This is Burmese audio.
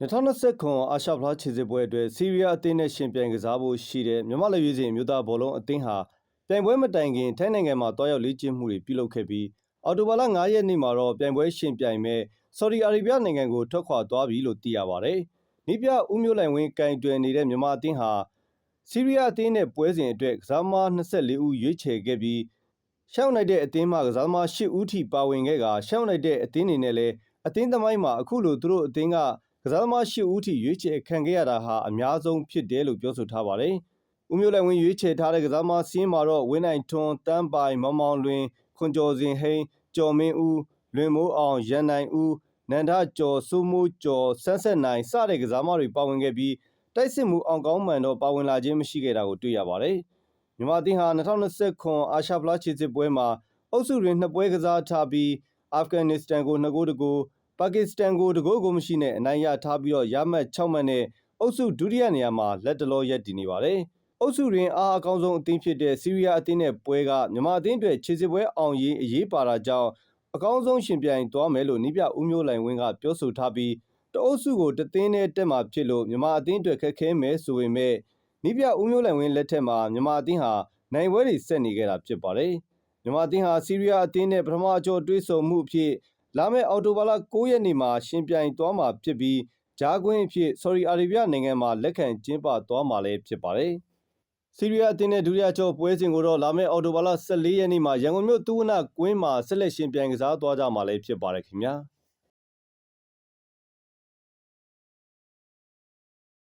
2029အာရှဖလားခြေစစ်ပွဲအတွက်စီးရီးယားအသင်းနဲ့ရှင်ပြိုင်ကစားဖို့ရှိတဲ့မြန်မာလက်ရွေးစင်မြို့သားဘောလုံးအသင်းဟာပြိုင်ပွဲမတိုင်ခင်ထိုင်းနိုင်ငံမှာတွားရောက်လေ့ကျင့်မှုတွေပြုလုပ်ခဲ့ပြီးအော်တိုဘာလ9ရက်နေ့မှာတော့ပြိုင်ပွဲရှင်ပြိုင်မဲ့ဆော်ဒီအာရေဗျနိုင်ငံကိုထွက်ခွာသွားပြီလို့သိရပါတယ်။နိပြဦးမျိုးလိုင်ဝင်းကင်တွယ်နေတဲ့မြန်မာအသင်းဟာစီးရီးယားအသင်းနဲ့ပွဲစဉ်အတွက်ကစားသမား24ဦးရွေးချယ်ခဲ့ပြီးရှောင်းနိုင်တဲ့အသင်းမှကစားသမား10ဦးထိပါဝင်ခဲ့ကရှောင်းနိုင်တဲ့အသင်းတွေနဲ့လည်းအသင်းသမိုင်းမှာအခုလိုသူတို့အသင်းကက စားသမား10ဦးထိရွေးချယ်ခံခဲ့ရတာဟာအများဆုံးဖြစ်တယ်လို့ပြောဆိုထားပါတယ်။ဦးမျိုးလည်းဝင်းရွေးချယ်ထားတဲ့ကစားသမားစီးရင်မှာတော့ဝင်းနိုင်ထွန်းတန်းပိုင်မောင်မောင်လွင်ခွန်ကျော်စင်ဟိန်းကျော်မင်းဦးလွင်မိုးအောင်ရန်နိုင်ဦးနန္ဒကျော်စိုးမိုးကျော်ဆန်းဆက်နိုင်စတဲ့ကစားသမားတွေပါဝင်ခဲ့ပြီးတိုက်စစ်မှုအောင်ကောင်းမှန်တော့ပါဝင်လာခြင်းမရှိခဲ့တာကိုတွေ့ရပါတယ်။မြန်မာအသင်းဟာ2029အာရှဖလားခြေစစ်ပွဲမှာအုပ်စုတွင်နှစ်ပွဲကစားထားပြီးအာဖဂန်နစ္စတန်ကို2ဂိုးတကူ ပါကစ္စတန်ကိုတကိုးကိုမရှိနဲ့အနိုင်ရထားပြီးတော့ရမှတ်6မှတ်နဲ့အုပ်စုဒုတိယနေရာမှာလက်တလောရပ်တည်နေပါတယ်။အုပ်စုတွင်အားအကောင်းဆုံးအသင်းဖြစ်တဲ့စီးရီးယားအသင်းနဲ့ပွဲကမြန်မာအသင်းအတွက်ခြေစစ်ပွဲအောင်ရေးအရေးပါတာကြောင့်အကောင်းဆုံးရှင်ပြိုင်သွားမယ်လို့နိပြဦးမျိုးလိုင်ဝင်းကပြောဆိုထားပြီးတအုပ်စုကိုတသင်းနဲ့တက်မှာဖြစ်လို့မြန်မာအသင်းအတွက်ခက်ခဲမယ်ဆိုပေမဲ့နိပြဦးမျိုးလိုင်ဝင်းလက်ထက်မှာမြန်မာအသင်းဟာနိုင်ပွဲတွေဆက်နေခဲ့တာဖြစ်ပါတယ်။မြန်မာအသင်းဟာစီးရီးယားအသင်းနဲ့ပထမအကျော်တွေ့ဆုံမှုအဖြစ် လာမယ့်အော်တိုဘာလ9ရက်နေ့မှာရှင်ပြိုင်သွားမှာဖြစ်ပြီးဂျားကွင်းအဖြစ်ဆော်ဒီအာရေဗျနိုင်ငံမှာလက်ခံကျင်းပသွားမှာလည်းဖြစ်ပါတယ်။စီးရီးယားအသင်းနဲ့ဒုတိယကျော်ပွဲစဉ်ကိုတော့လာမယ့်အော်တိုဘာလ14ရက်နေ့မှာရန်ကုန်မြို့သူဝနကွင်းမှာဆက်လက်ရှင်ပြိုင်ကစားသွားကြမှာလည်းဖြစ်ပါတယ်ခင်ဗျာ။